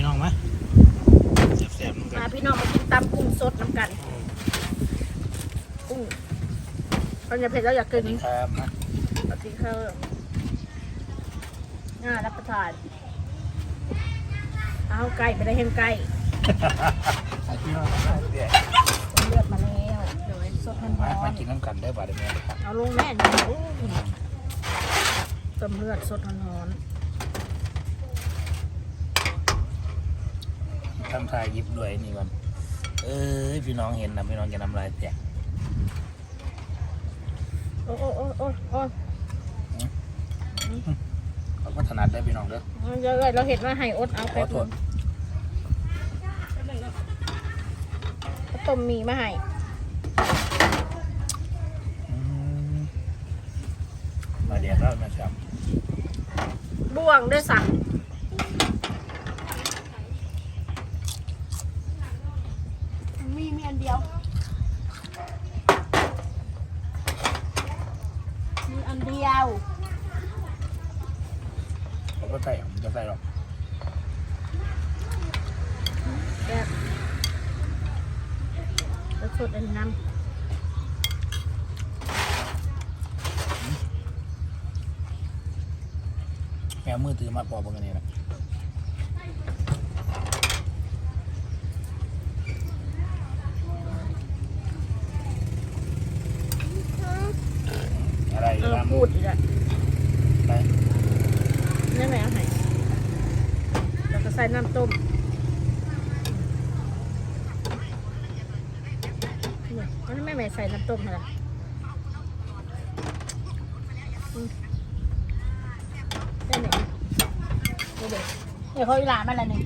พี่น้องมาแซ่บๆน้ำกัมานพี่น้องมากินตำกุ้งสดน้ำกัน กุ้งตอนนี้เผ็ดแล้วอยากกินนี่ครับมาปฏิเคอร์น่ารับประทาน เอาไก่ไปได้เห็นไก่พี่น้องมาเดี๋ยวเลือดมาแล้วเดี๋ยวไอ้สดมันมาร้อมานกินน้ำกันได้ป่ะเดี๋ยวแม่ครับเอาลงแม่นี่โอ้ยต้มเลือดสดร้อน ทำทายยิบด้วยนี่ก่อนเอ้ยพี่น้องเห็นนะพี่น้องจะน้ำลายแตกโอ้โอ้โอ้โอ้โอ้เขาก็ถนัดได้พี่น้องเด้อเยอะเลยเราเห็นว่าไห้อดเอาไปขอโทษก็ต้มหมีมาให้อืมมาเดี๋ยวเรามาจับบ่วงด้วยสั่งมีมีอันเดียว มีอันเดียว เขาก็ใส่ผมจะใส่หรอกแบบแล้วสดอันน้แม่มือถือมาปอกกันนี่แหละอะไรำเออตามพูดอีกแล้ว ไป นี่แม่เอาให้แล้วก็ใส่น้ำต้มนี่อันนี้แม่ แม่ใส่น้ำต้มอะไรอืมได้ไหมนี่เด็กนี่เขาอีหลานมาแล้วนี่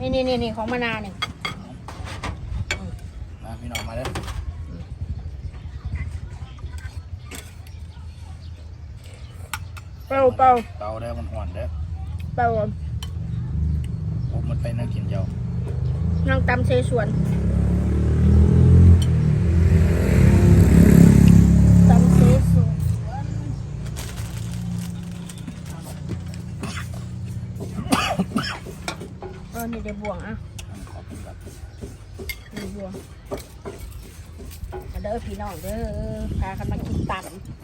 นี่นี่นี่นี่ของมานาวนี่มาพี่น้องมาเด้อเป่าเป่าเตาได้อมันห่อนเด้อเป่าผมมันไปนั่งกินเจ้านั่งตำเชชวน นี่ได้บ่วงอะขอบคุณครับนี่บ่วงมาเด้อพี่น้องเด้อพากันมากินต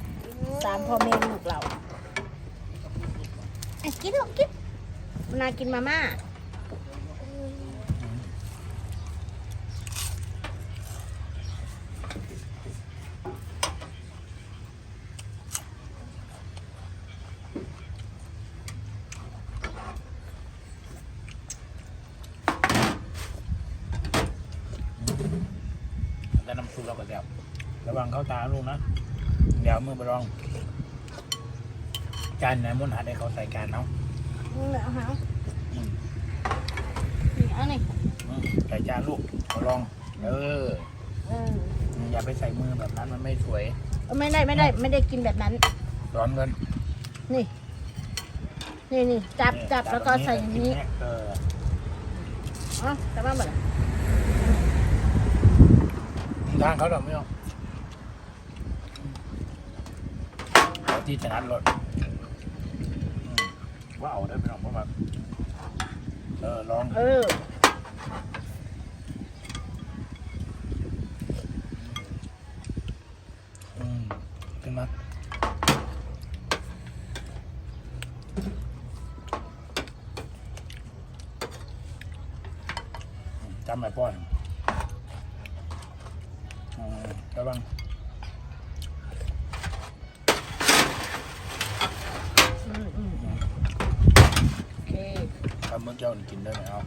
ำสามพ่อแม่ลูกเราอะกินลูกกินมานากินมาม่า ซุปเราก็แซ่บระวังเข้าตาลูกนะ เดี๋ยวเอามือไปลอง จานไหนมุนหัดให้เขาใส่จานเนาะนี่แหละเอาหาอืมนี่เอานี่อืมใส่จานลูกเอาลอง เออเอออย่าไปใส่มือแบบนั้นมันไม่สวย เอาไม่ได้ไม่ได้ไม่ได้กินแบบนั้น ร้อนเงินนี่ นี่นี่จับจับแล้วก็ใส่อย่างนี้เออ อ๋อจับมาหมดเลย ทางเขาดอกไม่เอาเอาที่ถนัดรถอืมว่าเอาได้ไม่ต้องเพราะว่าเออลองเอออืมขึ้นมาจำไม่ป้อน ระวังอืมอืมอืมโอเคทำเมื่อเจ้านี่กินได้ไหมเอา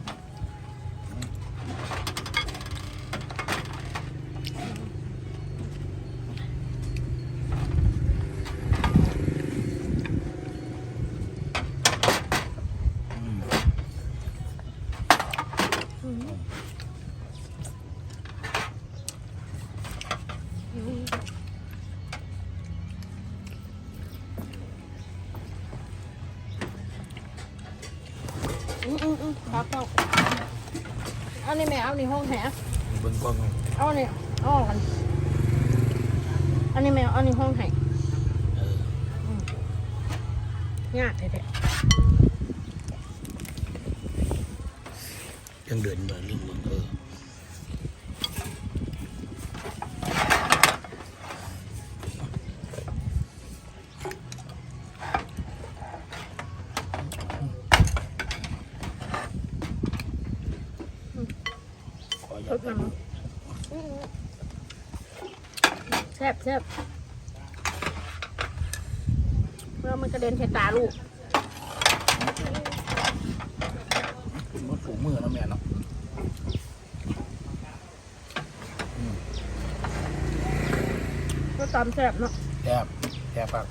นี่แม่เอานี่ห้องแหเบิ่งกล้องเอาเนี่ยเอาออกกันอันนี้แมวอันนี้ห้องไห้เออยากเลยเด็ยังเดินเดินลืมมึงเออขออ ทญาดตน้ำแซ่บแซ่บเมื่อมันกระเด็นใส่ตาลูกมันถูมือนะแม่เนาะก็ตามแซ่บเนาะแทบแทบปาก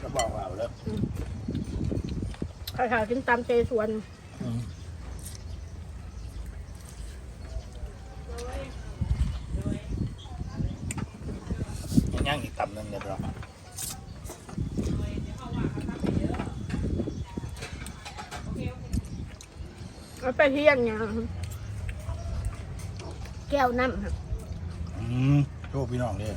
จะบอกว่าเอาแล้วข้าวขาวกินตามเจสวนอืมยังย่างอีกตับหนึงเดี๋ยวเรา เอา ไปเที่ยงเนี่ยแก้วน้ำค่ะอืมโชคพี่น้องเลย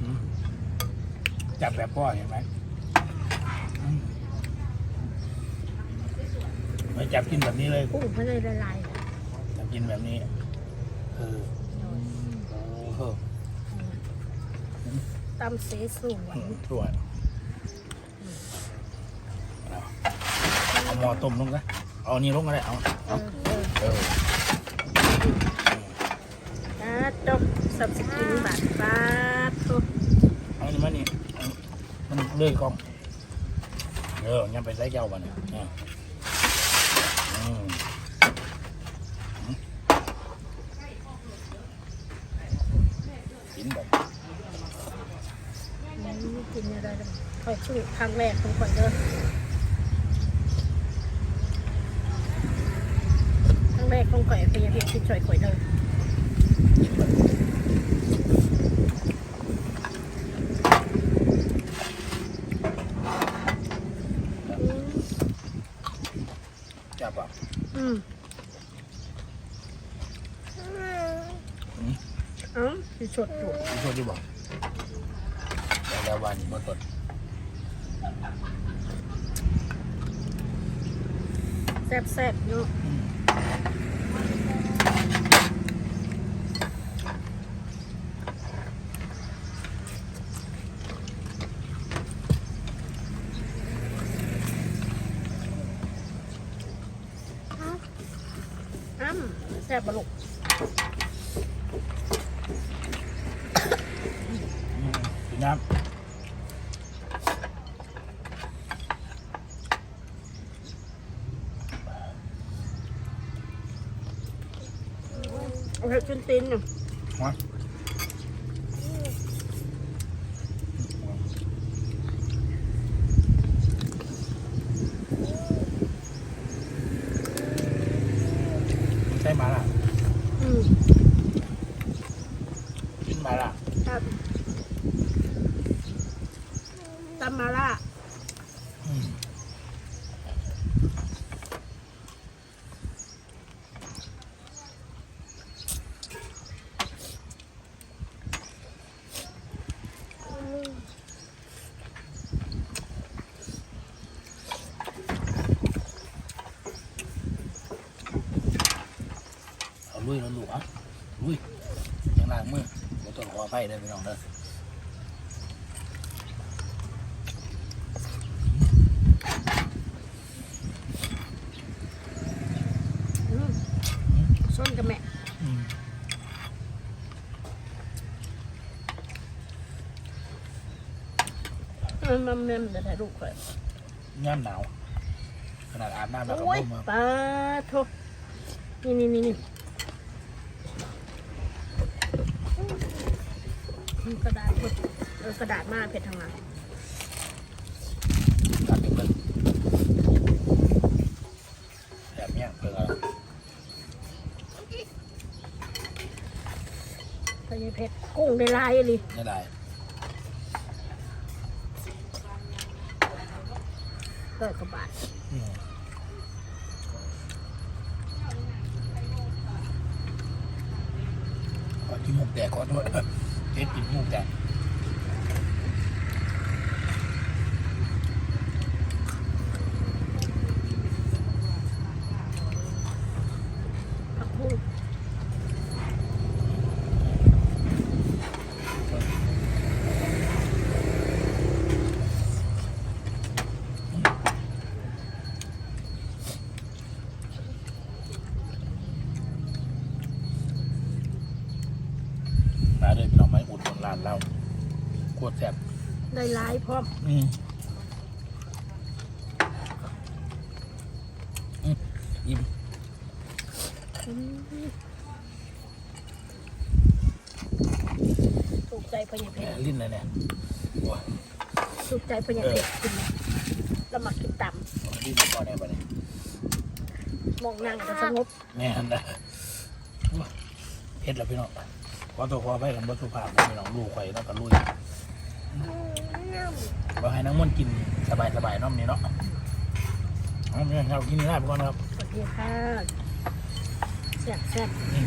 อืมจับแบบพ่อเห็นไหมอืมไม่ จับกินแบบนี้เลยกุ้งไม่ได้ละลายจับกินแบบนี้ เออเออตามเสสวนอืมสวยเอาเอาหม้อต้มลงนะเอาอันนี้ลงก็ได้เอาเอเอาอเออเอออ่าจบสับสกินบาทบาทโอ้เอาอันนี้มานี่เอามันเลื่อยกล้องเออยังไปใส่แก้วบ้านเนี่ยอะอืมกินแบบ ยกินอะไร กันค่อยสู้ครั้งแรกของข่อยเด้อครั้งแรกของข่อยพยายามกินช่วยข่อยเด้อจับอะอืมเอ้าสิสดอยู่พี่ช่วยดีบอกแล้วแล้ววันนี้มาตด แซ่บแซ่อยู่อ้ำแซ่บบ่ลุกน้ำ เป็นตินเนี่ยำมาใช่มาล่ะ อืม กินมาล่ะ ครับตำมาล่า อืม เอาลุยแล้วลูกอะลุยยังล้างมือเดี๋ยวต้องขออภัย เด้อพี่น้องเด้ออืมส้นกับแม่อืมมันมันมันจะถ่ายรูปก่อนย่ามหนาว ขนาดอาบน้ำแล้วก็โอ้ยพุ่มมา ปลาโทนี่นี่นี่นี่อืม กระดาษเผ็ดเออกระดาษมาเผ็ดทางหลังตัดเด็กเลยแบบเนี้ยเพื่ออะไรใส่เผ็ดกุ้งได้ลายเลยนี่ได้เกิดกระบาดอืมขอที่มุกแตกขอโทษ เด็ดกินมุกแตก ผักบุ้ง มาเลยพี่น้องไม้อุดหนุนร้านเรา โคตรแซ่บได้ลายพร้อมอืมอืมอิ่มอืมถูกใจพญาแหเผ็มดลิ้นเลยเนี่ยโอ้ยถูกใจพญาเผ็ดกินแล้วมากินต่ลิ้นก่อนแน่ปะเนี่ยำมองนั่งก็สงบแน่นนะโอ้ยเฮ็ดแล้วพี่น้องขอตัวขอไปกันบ่สุภาพนะพี่น้องลูกไข่แล้วก็ลุย บ่ให้นังม่วนกินสบายสบายๆเน้อมนี่เนาะเอาเนี่ยเรากินนี่ได้ไปก่อนครับ สวัสดีค่ะแซ่บแซ่บ อืม